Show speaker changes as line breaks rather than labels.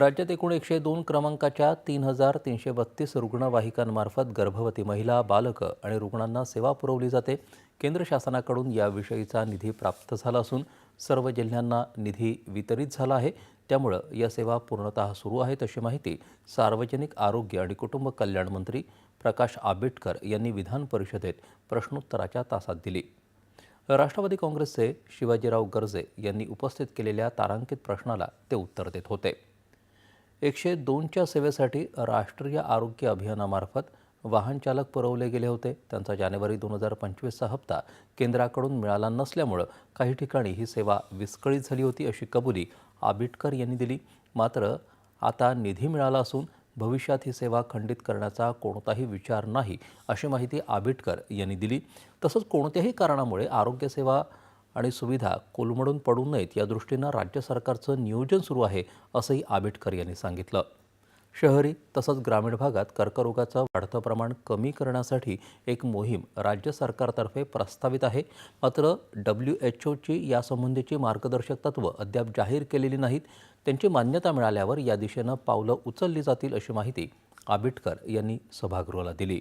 राज्यात एकूण एकशे दोन क्रमांकाच्या तीन हजार तीनशे बत्तीस रुग्णवाहिकांमार्फत गर्भवती महिला बालकं आणि रुग्णांना सेवा पुरवली जाते केंद्र शासनाकडून याविषयीचा निधी प्राप्त झाला असून सर्व जिल्ह्यांना निधी वितरित झाला आहे त्यामुळं या सेवा पूर्णत सुरू आहेत अशी माहिती सार्वजनिक आरोग्य आणि कुटुंब कल्याण मंत्री प्रकाश आंबेडकर यांनी विधान परिषदेत प्रश्नोत्तराच्या तासात दिली राष्ट्रवादी काँग्रेसचे शिवाजीराव गर्जे यांनी उपस्थित केलेल्या तारांकित प्रश्नाला ते उत्तर देत होते एकशे दोनच्या सेवेसाठी राष्ट्रीय आरोग्य अभियानामार्फत वाहन चालक पुरवले गेले होते त्यांचा जानेवारी दोन हजार पंचवीसचा हप्ता केंद्राकडून मिळाला नसल्यामुळं काही ठिकाणी ही सेवा विस्कळीत झाली होती अशी कबुली आबिटकर यांनी दिली मात्र आता निधी मिळाला असून भविष्यात ही सेवा खंडित करण्याचा कोणताही विचार नाही अशी माहिती आबिटकर यांनी दिली तसंच कोणत्याही कारणामुळे आरोग्यसेवा सेवा आणि सुविधा कोलमडून पडू नयेत या दृष्टीनं राज्य सरकारचं नियोजन सुरू आहे असंही आबिटकर यांनी सांगितलं शहरी तसंच ग्रामीण भागात कर्करोगाचं वाढतं प्रमाण कमी करण्यासाठी एक मोहीम राज्य सरकारतर्फे प्रस्तावित आहे मात्र डब्ल्यू एच ओची यासंबंधीची मार्गदर्शक तत्त्व अद्याप जाहीर केलेली नाहीत त्यांची मान्यता मिळाल्यावर या दिशेनं पावलं उचलली जातील अशी माहिती आबिटकर यांनी सभागृहाला दिली